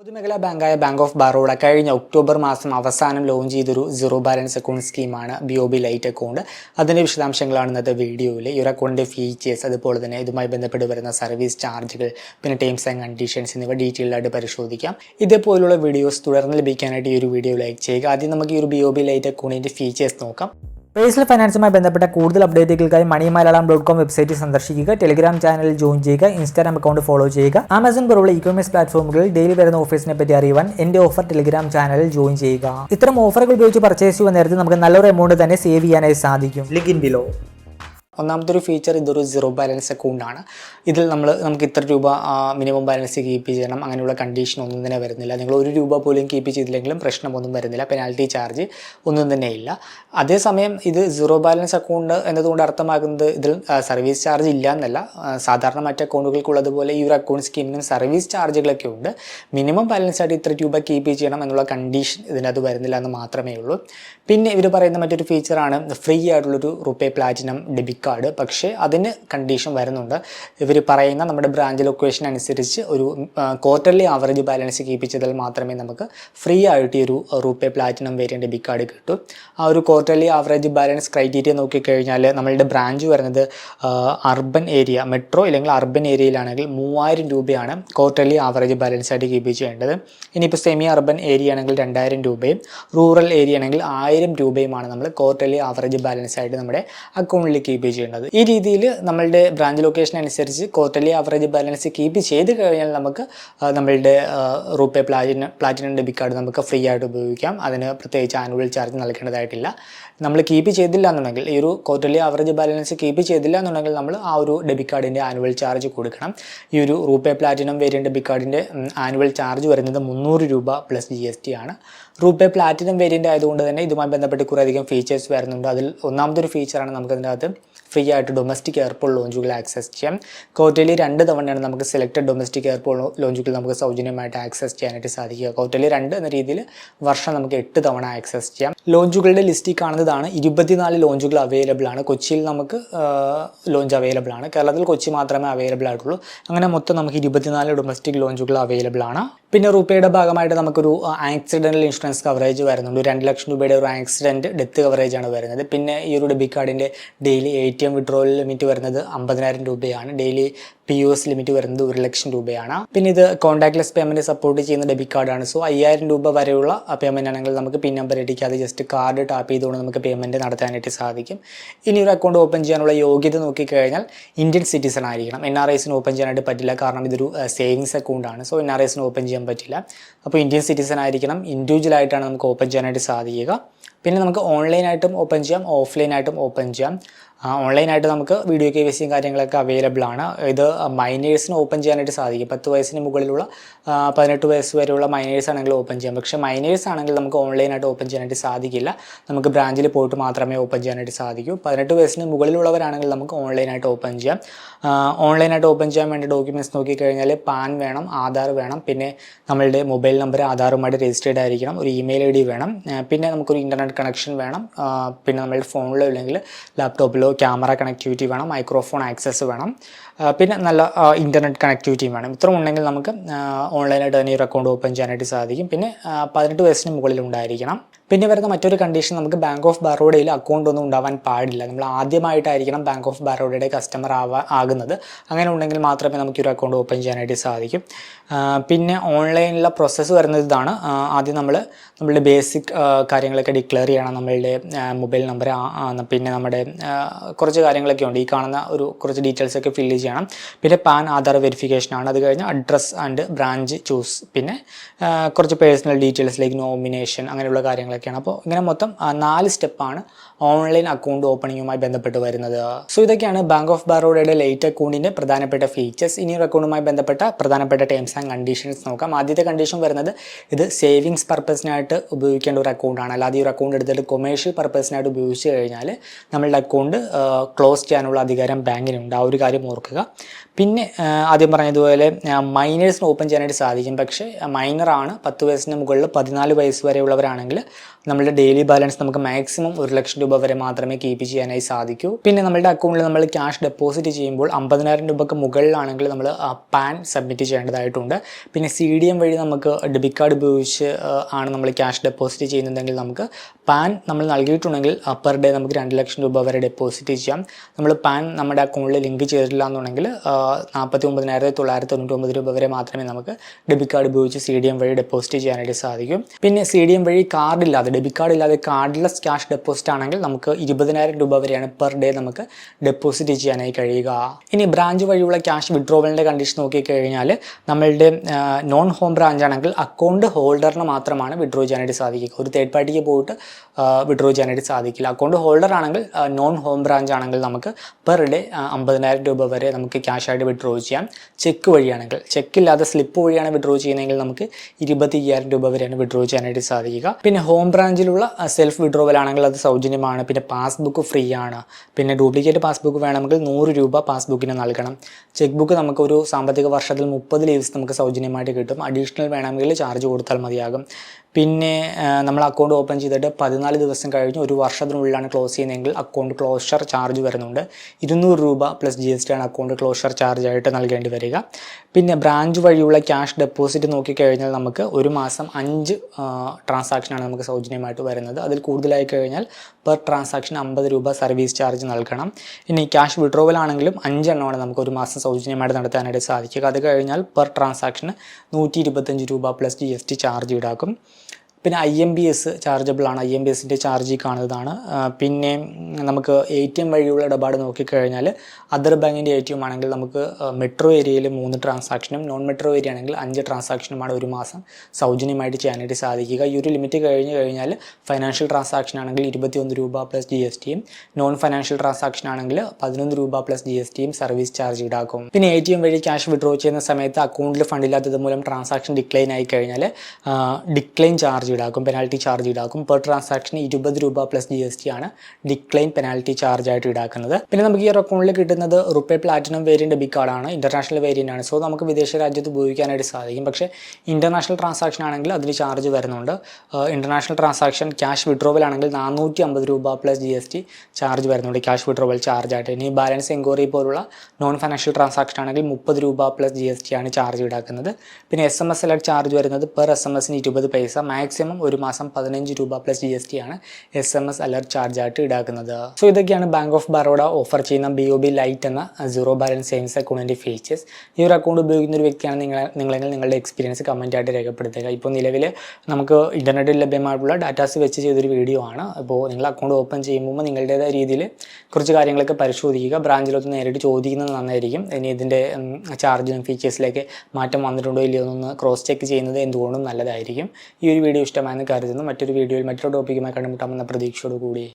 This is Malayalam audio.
പൊതുമേഖലാ ബാങ്കായ ബാങ്ക് ഓഫ് ബറോഡ കഴിഞ്ഞ ഒക്ടോബർ മാസം അവസാനം ലോഞ്ച് ചെയ്തൊരു സീറോ ബാലൻസ് അക്കൗണ്ട് സ്കീമാണ് B O B lite account. അതിന്റെ വിശദാംശങ്ങളാണ് ഇന്നത്തെ വീഡിയോയിൽ ഈ ഒരു അക്കൗണ്ടിന്റെ ഫീച്ചേഴ്സ് അതുപോലെ തന്നെ ഇതുമായി ബന്ധപ്പെട്ട് വരുന്ന സർവീസ് ചാർജുകൾ പിന്നെ ടേംസ് ആൻഡ് കണ്ടീഷൻസ് എന്നിവ ഡീറ്റെയിൽഡ് ആയിട്ട് പരിശോധിക്കാം. ഇതേപോലുള്ള വീഡിയോസ് തുടർന്ന് ലഭിക്കാനായിട്ട് ഈ ഒരു വീഡിയോ ലൈക്ക് ചെയ്യുക. ആദ്യം നമുക്ക് ഈ ഒരു ബി ഒ ബി ലൈറ്റ് അക്കൗണ്ടിന്റെ ഫീച്ചേഴ്സ് നോക്കാം. പേഴ്സണൽ ഫൈനാൻസുമായി ബന്ധപ്പെട്ട കൂടുതൽ അപ്ഡേറ്റുകൾക്കായി money Malayalam dot com website സന്ദർശിക്കുക ടെലിഗ്രാം ചാനൽ ജോയിൻ ചെയ്യുക ഇൻസ്റ്റാഗ്രാം അക്കൗണ്ട് ഫോളോ ചെയ്യുക. ആമസോൺ പോലുള്ള ഇ കൊമേഴ്സ് പ്ലാറ്റ്ഫോമുകളിൽ ഡെയിലി വരുന്ന ഓഫീസിനെ പറ്റി അറിയുവാൻ എന്റെ ഓഫർ ടെലിഗ്രാം ചാനലിൽ ജോയിൻ ചെയ്യുക. ഇത്തരം ഓഫറുകൾ ഉപയോഗിച്ച് പർച്ചേസ് ചെയ്യുന്ന നേരത്തെ നമുക്ക് നല്ലൊരു എമൗണ്ട് തന്നെ സേവ് ചെയ്യാനായി സാധിക്കും. ലിങ്ക് ഇൻ ബിലോ ഒന്നാമത്തെ ഒരു ഫീച്ചർ ഇതൊരു സീറോ ബാലൻസ് അക്കൗണ്ട് ആണ്. ഇതിൽ നമ്മൾ നമുക്ക് ഇത്ര രൂപ മിനിമം ബാലൻസ് കീപ്പ് ചെയ്യണം. അങ്ങനെയുള്ള കണ്ടീഷൻ ഒന്നും തന്നെ വരുന്നില്ല. നിങ്ങൾ ഒരു രൂപ പോലും കീപ്പ് ചെയ്തില്ലെങ്കിലും പ്രശ്നമൊന്നും വരുന്നില്ല. പെനാൽറ്റി ചാർജ് ഒന്നും തന്നെ ഇല്ല. അതേസമയം ഇത് സീറോ ബാലൻസ് അക്കൗണ്ട് എന്നതുകൊണ്ട് അർത്ഥമാക്കുന്നത് ഇതിൽ സർവീസ് ചാർജ് ഇല്ല എന്നല്ല. സാധാരണ മറ്റ് അക്കൗണ്ടുകൾക്കുള്ളതുപോലെ ഈ ഒരു അക്കൗണ്ട് സ്കീമിനും സർവീസ് ചാർജുകളൊക്കെ ഉണ്ട്. മിനിമം ബാലൻസ് ആയിട്ട് ഇത്ര രൂപ കീപ്പ് ചെയ്യണം എന്നുള്ള കണ്ടീഷൻ ഇതിനകത്ത് വരുന്നില്ല എന്ന് മാത്രമേ ഉള്ളൂ. പിന്നെ ഇവർ പറയുന്ന മറ്റൊരു ഫീച്ചറാണ് ഫ്രീ ആയിട്ടുള്ളൊരു റുപ്പേ പ്ലാറ്റിനം ഡെബിറ്റ് കാർഡ് പക്ഷേ അതിന് കണ്ടീഷൻ വരുന്നുണ്ട്. ഇവർ പറയുന്ന നമ്മുടെ ബ്രാഞ്ച് ലൊക്കേഷൻ അനുസരിച്ച് ഒരു ക്വാർട്ടർലി ആവറേജ് ബാലൻസ് കീപ്പ് ചെയ്താൽ മാത്രമേ നമുക്ക് ഫ്രീ ആയിട്ട് ഈ ഒരു RuPay platinum variant debit card കിട്ടും. ആ ഒരു ക്വാർട്ടർലി ആവറേജ് ബാലൻസ് ക്രൈറ്റീരിയ നോക്കിക്കഴിഞ്ഞാൽ നമ്മളുടെ ബ്രാഞ്ച് വരുന്നത് അർബൻ ഏരിയ മെട്രോ അല്ലെങ്കിൽ അർബൻ ഏരിയയിലാണെങ്കിൽ മൂവായിരം രൂപയാണ് ക്വാർട്ടർലി ആവറേജ് ബാലൻസ് ആയിട്ട് കീപ്പ് ചെയ്യേണ്ടത്. ഇനിയിപ്പോൾ സെമി അർബൻ ഏരിയ ആണെങ്കിൽ രണ്ടായിരം രൂപയും റൂറൽ ഏരിയ ആണെങ്കിൽ ആയിരം രൂപയുമാണ് നമ്മൾ ക്വാർട്ടർലി ആവറേജ് ബാലൻസ് ആയിട്ട് നമ്മുടെ അക്കൗണ്ടിൽ കീപ്പ് ചെയ്യേണ്ടത്. ഈ രീതിയിൽ നമ്മളുടെ ബ്രാഞ്ച് ലൊക്കേഷൻ അനുസരിച്ച് ക്വാർട്ടർലി ആവറേജ് ബാലൻസ് കീപ്പ് ചെയ്ത് കഴിഞ്ഞാൽ നമുക്ക് നമ്മളുടെ RuPay platinum platinum debit card നമുക്ക് ഫ്രീ ആയിട്ട് ഉപയോഗിക്കാം. അതിന് പ്രത്യേകിച്ച് ആനുവൽ ചാർജ് നൽകേണ്ടതായിട്ടില്ല. നമ്മൾ കീപ്പ് ചെയ്തില്ല എന്നുണ്ടെങ്കിൽ ഈ ഒരു ക്വാർട്ടർലി ആവറേജ് ബാലൻസ് കീപ്പ് ചെയ്തില്ല എന്നുണ്ടെങ്കിൽ നമ്മൾ ആ ഒരു ഡെബിറ്റ് കാർഡിന്റെ ആനുവൽ ചാർജ് കൊടുക്കണം. ഈ ഒരു റൂപേ പ്ലാറ്റിനം വേരിയന്റ് ഡെബിറ്റ് കാർഡിന്റെ ആനുവൽ ചാർജ് വരുന്നത് മുന്നൂറ് രൂപ പ്ലസ് ജി എസ് ടി ആണ്. റൂപേ പ്ലാറ്റിനം വേരിയന്റ് ആയതുകൊണ്ട് തന്നെ ഇതുമായി ബന്ധപ്പെട്ട് കുറേ അധികം ഫീച്ചേഴ്സ് വരുന്നുണ്ട്. അതിൽ ഒന്നാമതൊരു ഫീച്ചറാണ് നമുക്ക് അതിനകത്ത് ഫ്രീ ആയിട്ട് ഡൊമസ്റ്റിക് എയർപോർട്ട് ലോഞ്ചുകൾ ആക്സസ് ചെയ്യാം. ക്വാർട്ടർലി രണ്ട് തവണയാണ് നമുക്ക് സെലക്ടഡ് ഡൊമസ്റ്റിക് എയർപോർട്ട് ലോഞ്ചുകൾ നമുക്ക് സൗജന്യമായിട്ട് ആക്സസ് ചെയ്യാനായിട്ട് സാധിക്കുക. ക്വാർട്ടർലി രണ്ട് എന്ന രീതിയിൽ വർഷം നമുക്ക് എട്ട് തവണ ആക്സസ് ചെയ്യാം. ലോഞ്ചുകളുടെ ലിസ്റ്റിൽ കാണുന്നതാണ്. ഇരുപത്തിനാല് ലോഞ്ചുകൾ അവൈലബിൾ ആണ്. കൊച്ചിയിൽ നമുക്ക് ലോഞ്ച് അവൈലബിൾ ആണ്. കേരളത്തിൽ കൊച്ചി മാത്രമേ അവൈലബിൾ ആയിട്ടുള്ളൂ. അങ്ങനെ മൊത്തം നമുക്ക് ഇരുപത്തിനാല് ഡൊമസ്റ്റിക് ലോഞ്ചുകൾ അവൈലബിൾ ആണ്. പിന്നെ റുപ്പയുടെ ഭാഗമായിട്ട് നമുക്കൊരു ആക്സിഡന്റൽ ഇൻഷുറൻസ് കവറേജ് വരുന്നുണ്ട്. രണ്ട് ലക്ഷം രൂപയുടെ ഒരു ആക്സിഡന്റ് ഡെത്ത് കവറേജ് ആണ് വരുന്നത്. പിന്നെ ഈ ഒരു ഡെബിറ്റ് കാർഡിന്റെ daily A T M withdrawal limit വരുന്നത് അമ്പതിനായിരം രൂപയാണ്. Daily P U S limit വരുന്നത് ഒരു ലക്ഷം രൂപയാണ്. പിന്നെ ഇത് കോൺടാക്ട്ലെസ് പേയ്മെന്റ് സപ്പോർട്ട് ചെയ്യുന്ന ഡെബിറ്റ് കാർഡാണ് സോ അയ്യായിരം രൂപ വരെയുള്ള പേയ്മെന്റ് ആണെങ്കിൽ നമുക്ക് പിൻ നമ്പർ അടിക്കാതെ ജസ്റ്റ് കാർഡ് ടാപ്പ് ചെയ്തുകൊണ്ട് നമുക്ക് പേയ്മെന്റ് നടത്താനായിട്ട് സാധിക്കും. ഇനി ഒരു അക്കൗണ്ട് ഓപ്പൺ ചെയ്യാനുള്ള യോഗ്യത നോക്കി കഴിഞ്ഞാൽ ഇന്ത്യൻ സിറ്റിസൺ ആയിരിക്കണം എൻ ആർ ഐസിന് ഓപ്പൺ ചെയ്യാനായിട്ട് പറ്റില്ല. കാരണം ഇതൊരു സേവിങ്സ് അക്കൗണ്ടാണ് സോ എൻ ആർ ഐസിന് ഓപ്പൺ ചെയ്യാൻ പറ്റില്ല. അപ്പോൾ ഇന്ത്യൻ സിറ്റിസൺ ആയിരിക്കണം. ഇൻഡിവിജ്വൽ ആയിട്ടാണ് നമുക്ക് ഓപ്പൺ ചെയ്യാനായിട്ട് സാധിക്കുക. പിന്നെ നമുക്ക് ഓൺലൈനായിട്ടും ഓപ്പൺ ചെയ്യാം. ഓഫ്ലൈനായിട്ടും ഓപ്പൺ ചെയ്യാം. ഓൺലൈനായിട്ട് നമുക്ക് വീഡിയോ കെ വി സിയും കാര്യങ്ങളൊക്കെ അവൈലബിൾ ആണ്. ഇത് മൈനേഴ്സിന് ഓപ്പൺ ചെയ്യാനായിട്ട് സാധിക്കും. പത്ത് വയസ്സിന് മുകളിലുള്ള പതിനെട്ട് വയസ്സ് വരെയുള്ള മൈനേഴ്സ് ആണെങ്കിൽ ഓപ്പൺ ചെയ്യാം. പക്ഷെ മൈനേഴ്സ് ആണെങ്കിൽ നമുക്ക് ഓൺലൈനായിട്ട് ഓപ്പൺ ചെയ്യാനായിട്ട് സാധിക്കില്ല. നമുക്ക് ബ്രാഞ്ചിൽ പോയിട്ട് മാത്രമേ ഓപ്പൺ ചെയ്യാനായിട്ട് സാധിക്കൂ. പതിനെട്ട് വയസ്സിന് മുകളിലുള്ളവരാണെങ്കിൽ നമുക്ക് ഓൺലൈനായിട്ട് ഓപ്പൺ ചെയ്യാം. ഓൺലൈനായിട്ട് ഓപ്പൺ ചെയ്യാൻ വേണ്ടി ഡോക്യുമെന്റ്സ് നോക്കിക്കഴിഞ്ഞാൽ പാൻ വേണം ആധാർ വേണം. പിന്നെ നമ്മളുടെ മൊബൈൽ നമ്പർ ആധാറുമായിട്ട് രജിസ്റ്റേർഡ് ആയിരിക്കണം. ഒരു ഇമെയിൽ ഐ ഡി വേണം. പിന്നെ നമുക്കൊരു ഇന്റർനെറ്റ് കണക്ഷൻ വേണം. പിന്നെ നമ്മളുടെ ഫോണിലോ അല്ലെങ്കിൽ ലാപ്ടോപ്പിലോ ക്യാമറ കണക്ടിവിറ്റി വേണം. മൈക്രോഫോൺ ആക്സസ് വേണം. പിന്നെ നല്ല ഇന്റർനെറ്റ് കണക്ടിവിറ്റിയും വേണം. ഇത്ര ഉണ്ടെങ്കിൽ നമുക്ക് ഓൺലൈനായിട്ട് തന്നെ ഒരു അക്കൗണ്ട് ഓപ്പൺ ചെയ്യാനായിട്ട് സാധിക്കും. പിന്നെ പതിനെട്ട് വയസ്സിന് മുകളിൽ ഉണ്ടായിരിക്കണം. പിന്നെ വരുന്ന മറ്റൊരു കണ്ടീഷൻ നമുക്ക് ബാങ്ക് ഓഫ് ബറോഡയിൽ അക്കൗണ്ട് ഒന്നും ഉണ്ടാവാൻ പാടില്ല. നമ്മൾ ആദ്യമായിട്ടായിരിക്കണം ബാങ്ക് ഓഫ് ബറോഡയുടെ കസ്റ്റമർ ആവാ ആകുന്നത്. അങ്ങനെ ഉണ്ടെങ്കിൽ മാത്രമേ നമുക്ക് ഒരു അക്കൗണ്ട് ഓപ്പൺ ചെയ്യാനായിട്ട് സാധിക്കും. പിന്നെ ഓൺലൈനിലുള്ള പ്രോസസ്സ് വരുന്നത് ഇതാണ്. ആദ്യം നമ്മൾ നമ്മളുടെ ബേസിക് കാര്യങ്ങളൊക്കെ ഡിക്ലെയർ ചെയ്യണം. നമ്മളുടെ മൊബൈൽ നമ്പർ പിന്നെ നമ്മുടെ കുറച്ച് കാര്യങ്ങളൊക്കെ ഉണ്ട്. ഈ കാണുന്ന ഒരു കുറച്ച് ഡീറ്റെയിൽസ് ഒക്കെ ഫില്ല് ചെയ്യണം. പിന്നെ പാൻ ആധാർ വെരിഫിക്കേഷൻ ആണ്. അത് കഴിഞ്ഞ് അഡ്രസ്സ് ആൻഡ് ബ്രാഞ്ച് ചൂസ് പിന്നെ കുറച്ച് പേഴ്സണൽ ഡീറ്റെയിൽസ് ലൈക്ക് നോമിനേഷൻ അങ്ങനെയുള്ള കാര്യങ്ങളൊക്കെയാണ് അപ്പോൾ ഇങ്ങനെ മൊത്തം നാല് സ്റ്റെപ്പാണ് ഓൺലൈൻ അക്കൗണ്ട് ഓപ്പണിങ്ങുമായി ബന്ധപ്പെട്ട് വരുന്നത്. സോ ഇതൊക്കെയാണ് ബാങ്ക് ഓഫ് ബറോഡയുടെ ലേറ്റ് അക്കൗണ്ടിന്റെ പ്രധാനപ്പെട്ട ഫീച്ചേഴ്സ് ഇനി ഒരു അക്കൗണ്ടുമായി ബന്ധപ്പെട്ട പ്രധാനപ്പെട്ട ടേംസ് ആൻഡ് കണ്ടീഷൻസ് നോക്കാം. ആദ്യത്തെ കണ്ടീഷൻ വരുന്നത് ഇത് സേവിങ്സ് പർപ്പസിനായിട്ട് ഉപയോഗിക്കേണ്ട ഒരു അക്കൗണ്ടാണ് അല്ലാതെ ഈ ഒരു അക്കൗണ്ട് എടുത്തിട്ട് കൊമേഴ്ഷ്യൽ പർപ്പസിനായിട്ട് ഉപയോഗിച്ച് കഴിഞ്ഞാൽ നമ്മളുടെ അക്കൗണ്ട് ക്ലോസ് ചെയ്യാനുള്ള അധികാരം ബാങ്കിനുണ്ട്. ആ ഒരു കാര്യം ഓർക്കുക. പിന്നെ ആദ്യം പറഞ്ഞതുപോലെ മൈനേഴ്സിന് ഓപ്പൺ ചെയ്യാനായിട്ട് സാധിക്കും. പക്ഷേ മൈനറാണ് പത്ത് വയസ്സിന് മുകളിൽ പതിനാല് വയസ്സ് വരെയുള്ളവരാണെങ്കിൽ നമ്മളുടെ ഡെയിലി ബാലൻസ് നമുക്ക് മാക്സിമം ഒരു ലക്ഷം രൂപ വരെ മാത്രമേ കീപ്പ് ചെയ്യാനായി സാധിക്കൂ. പിന്നെ നമ്മളുടെ അക്കൗണ്ടിൽ നമ്മൾ ക്യാഷ് ഡെപ്പോസിറ്റ് ചെയ്യുമ്പോൾ അമ്പതിനായിരം രൂപയ്ക്ക് മുകളിലാണെങ്കിൽ നമ്മൾ പാൻ സബ്മിറ്റ് ചെയ്യേണ്ടതായിട്ടുണ്ട്. പിന്നെ സി ഡി എം വഴി നമുക്ക് ഡെബിറ്റ് കാർഡ് ഉപയോഗിച്ച് ആണ് നമ്മൾ ക്യാഷ് ഡെപ്പോസിറ്റ് ചെയ്യുന്നതെങ്കിൽ നമുക്ക് പാൻ നമ്മൾ നൽകിയിട്ടുണ്ടെങ്കിൽ പെർ ഡേ നമുക്ക് രണ്ട് ലക്ഷം രൂപ വരെ ഡെപ്പോസിറ്റ് ചെയ്യാം. നമ്മൾ പാൻ നമ്മുടെ അക്കൗണ്ടിൽ ലിങ്ക് ചെയ്തിട്ടില്ല എന്നുണ്ടെങ്കിൽ നാൽപ്പത്തി ഒമ്പതിനായിരത്തി തൊള്ളായിരത്തി തൊണ്ണൂറ്റി രൂപ വരെ മാത്രമേ നമുക്ക് ഡെബിറ്റ് കാർഡ് ഉപയോഗിച്ച് സി ഡി എം വഴി ഡെപ്പോസിറ്റ് ചെയ്യാനായിട്ട് സാധിക്കും. പിന്നെ സി ഡി എം വഴി കാർഡ് ഡെബിറ്റ് കാർഡ് ഇല്ലാതെ കാർഡ്ലെസ് ക്യാഷ് ഡെപ്പോസിറ്റ് ആണെങ്കിൽ നമുക്ക് ഇരുപതിനായിരം രൂപ വരെയാണ് പെർ ഡേ നമുക്ക് ഡെപ്പോസിറ്റ് ചെയ്യാനായി കഴിയുക. ഇനി ബ്രാഞ്ച് വഴിയുള്ള ക്യാഷ് വിഡ്രോവലിന്റെ കണ്ടീഷൻ നോക്കിക്കഴിഞ്ഞാൽ നമ്മളുടെ നോൺ ഹോം ബ്രാഞ്ച് ആണെങ്കിൽ അക്കൗണ്ട് ഹോൾഡറിന് മാത്രമാണ് വിഡ്രോ ചെയ്യാനായിട്ട് സാധിക്കുക. ഒരു തേർഡ് പാർട്ടിക്ക് പോയിട്ട് വിഡ്രോ ചെയ്യാനായിട്ട് സാധിക്കില്ല. അക്കൗണ്ട് ഹോൾഡർ ആണെങ്കിൽ നോൺ ഹോം ബ്രാഞ്ച് ആണെങ്കിൽ നമുക്ക് പെർ ഡേ അമ്പതിനായിരം രൂപ വരെ നമുക്ക് ക്യാഷ് ആയിട്ട് വിഡ്രോ ചെയ്യാം. ചെക്ക് വഴിയാണെങ്കിൽ ചെക്ക് ഇല്ലാതെ സ്ലിപ്പ് വഴിയാണ് വിഡ്രോ ചെയ്യുന്നതെങ്കിൽ നമുക്ക് ഇരുപത്തി അയ്യായിരം രൂപ വരെയാണ് വിഡ്രോ ചെയ്യാനായിട്ട് സാധിക്കുക. പിന്നെ ഹോം ബ്രാഞ്ചിലുള്ള സെൽഫ് വിഡ്രോവൽ ആണെങ്കിൽ അത് സൗജന്യമാണ്. പിന്നെ പാസ്ബുക്ക് ഫ്രീ ആണ് പിന്നെ ഡ്യൂപ്ലിക്കേറ്റ് പാസ്ബുക്ക് വേണമെങ്കിൽ നൂറ് രൂപ പാസ്ബുക്കിന് നൽകണം. ചെക്ക് ബുക്ക് നമുക്ക് ഒരു സാമ്പത്തിക വർഷത്തിൽ മുപ്പത് ലീവ്സ് നമുക്ക് സൗജന്യമായിട്ട് കിട്ടും. അഡീഷണൽ വേണമെങ്കിൽ ചാർജ് കൊടുത്താൽ മതിയാകും. പിന്നെ നമ്മൾ അക്കൗണ്ട് ഓപ്പൺ ചെയ്തിട്ട് പതിനാല് ദിവസം കഴിഞ്ഞ് ഒരു വർഷത്തിനുള്ളിലാണ് ക്ലോസ് ചെയ്യുന്നതെങ്കിൽ അക്കൗണ്ട് ക്ലോഷർ ചാർജ് വരുന്നുണ്ട്. ഇരുന്നൂറ് രൂപ പ്ലസ് ജി എസ് ടി ആണ് അക്കൗണ്ട് ക്ലോഷർ ചാർജ് ആയിട്ട് നൽകേണ്ടി വരിക. പിന്നെ ബ്രാഞ്ച് വഴിയുള്ള ക്യാഷ് ഡെപ്പോസിറ്റ് നോക്കിക്കഴിഞ്ഞാൽ നമുക്ക് ഒരു മാസം അഞ്ച് ട്രാൻസാക്ഷനാണ് നമുക്ക് സൗജന്യമായിട്ട് വരുന്നത്. അതിൽ കൂടുതലായി കഴിഞ്ഞാൽ പെർ ട്രാൻസാക്ഷൻ അമ്പത് രൂപ സർവീസ് ചാർജ് നൽകണം. ഇനി ക്യാഷ് വിഡ്രോവൽ ആണെങ്കിലും അഞ്ചെണ്ണമാണ് നമുക്ക് ഒരു മാസം സൗജന്യമായിട്ട് നടത്താനായിട്ട് സാധിക്കുക. അത് കഴിഞ്ഞാൽ പെർ ട്രാൻസാക്ഷന് നൂറ്റി രൂപ പ്ലസ് ജി ചാർജ് ഈടാക്കും. പിന്നെ I M B S chargeable ആണ്. ഐ എം ബി എസിന്റെ ചാർജ് ഈ കാണുന്നതാണ്. പിന്നെ നമുക്ക് എ ടി എം വഴിയുള്ള ഇടപാട് നോക്കിക്കഴിഞ്ഞാൽ അതർ ബാങ്കിന്റെ എ ടി എം ആണെങ്കിൽ നമുക്ക് മെട്രോ ഏരിയയിൽ മൂന്ന് ട്രാൻസാക്ഷനും നോൺ മെട്രോ ഏരിയ ആണെങ്കിൽ അഞ്ച് ട്രാൻസാക്ഷനുമാണ് ഒരു മാസം സൗജന്യമായിട്ട് ചെയ്യാനായിട്ട് സാധിക്കുക. ഈ ഒരു ലിമിറ്റ് കഴിഞ്ഞ് കഴിഞ്ഞാൽ ഫൈനാൻഷ്യൽ ട്രാൻസാക്ഷൻ ആണെങ്കിൽ ഇരുപത്തിയൊന്ന് രൂപ പ്ലസ് ജി എസ് ടിയും നോൺ ഫൈനാൻഷ്യൽ ട്രാൻസാക്ഷൻ ആണെങ്കിൽ പതിനൊന്ന് രൂപ പ്ലസ് ജി എസ് ടിയും സർവീസ് ചാർജ് ഈടാക്കും. പിന്നെ എ ടി എം വഴി ക്യാഷ് വിഡ്രോ ചെയ്യുന്ന സമയത്ത് അക്കൗണ്ടിൽ ഫണ്ടില്ലാത്തത് മൂലം ട്രാൻസാക്ഷൻ ഡിക്ലൈൻ ആയി കഴിഞ്ഞാൽ ഡിക്ലൈൻ ചാർജ് ഈടാക്കും പെനാൽറ്റി ചാർജ് ഈടാക്കും. പെർ ട്രാൻസാക്ഷൻ ഇരുപത് രൂപ പ്ലസ് ജി എസ് ടി ആണ് ഡിക്ലൈൻ പെനാൽറ്റി ചാർജ് ആയിട്ട് ഈടാക്കുന്നത്. പിന്നെ നമുക്ക് ഈ അക്കൗണ്ടിൽ കിട്ടുന്നത് റുപ്പേ പ്ലാറ്റിനം വേരിയന്റ് ഡെബിറ്റ് ആണ് ഇന്റർനാഷണൽ വേരിയന്റ് ആണ്. സോ നമുക്ക് വിദേശ രാജ്യത്ത് ഉപയോഗിക്കാനായിട്ട് സാധിക്കും. പക്ഷേ ഇന്റർനാഷണൽ ട്രാൻസാക്ഷൻ ആണെങ്കിൽ അതിന് ചാർജ് വരുന്നുണ്ട്. ഇന്റർനാഷണൽ ട്രാൻസാക്ഷൻ ക്യാഷ് വിഡ്രോവൽ ആണെങ്കിൽ നാനൂറ്റി അമ്പത് രൂപ plus G S T charge വരുന്നുണ്ട് ക്യാഷ് വിഡ്രോവൽ ചാർജ് ആയിട്ട്. ഇനി ബാലൻസ് എൻക്വയറി പോലുള്ള നോൺ ഫൈനാൻഷ്യൽ ട്രാൻസാക്ഷൻ ആണെങ്കിൽ മുപ്പത് രൂപ പ്ലസ് ജി എസ് ടി ആണ് ചാർജ് ഈടാക്കുന്നത്. പിന്നെ എസ് എം എസ് ചാർജ് വരുന്നത് പെർ എസ് എം എസിന് ഇരുപത് പൈസ മാക്സിമം ഒരു മാസം പതിനഞ്ച് രൂപ പ്ലസ് ജി എസ് ടി ആണ് S M S alert charge ആയിട്ട് ഈടാക്കുന്നത്. സോ ഇതൊക്കെയാണ് ബാങ്ക് ഓഫ് ബറോഡ ഓഫർ ചെയ്യുന്ന ബി ഒ ബി ലൈറ്റ് എന്ന സീറോ ബാലൻസ് സേവിങ്സ് അക്കൗണ്ടിന്റെ ഫീച്ചേഴ്സ് ഈ ഒരു അക്കൗണ്ട് ഉപയോഗിക്കുന്ന ഒരു വ്യക്തിയാണ് നിങ്ങൾ നിങ്ങളെങ്കിൽ നിങ്ങളുടെ എക്സ്പീരിയൻസ് കമന്റ് ആയിട്ട് രേഖപ്പെടുത്തുക. ഇപ്പോൾ നിലവിൽ നമുക്ക് ഇന്റർനെറ്റിൽ ലഭ്യമായിട്ടുള്ള ഡാറ്റാസ് വെച്ച് ചെയ്തൊരു വീഡിയോ ആണ്. അപ്പോൾ നിങ്ങൾ അക്കൗണ്ട് ഓപ്പൺ ചെയ്യുമ്പോൾ നിങ്ങളുടേതായ രീതിയിൽ കുറച്ച് കാര്യങ്ങളൊക്കെ പരിശോധിക്കുക. ബ്രാഞ്ചിലൊന്ന് നേരിട്ട് ചോദിക്കുന്നത് നന്നായിരിക്കും. ഇനി ഇതിന്റെ ചാർജിനും ഫീച്ചേഴ്സിലേക്ക് മാറ്റം വന്നിട്ടുണ്ടോ ഇല്ലയോ എന്നൊന്ന് ക്രോസ് ചെക്ക് ചെയ്യുന്നത് എന്തുകൊണ്ടും നല്ലതായിരിക്കും. ഈ ഒരു വീഡിയോ ഇഷ്ടമായെന്ന് കരുതുന്നു. മറ്റൊരു വീഡിയോയിൽ മറ്റൊരു ടോപ്പിക്കുമായി കണ്ടുമുട്ടാമെന്ന പ്രതീക്ഷയോടുകൂടി.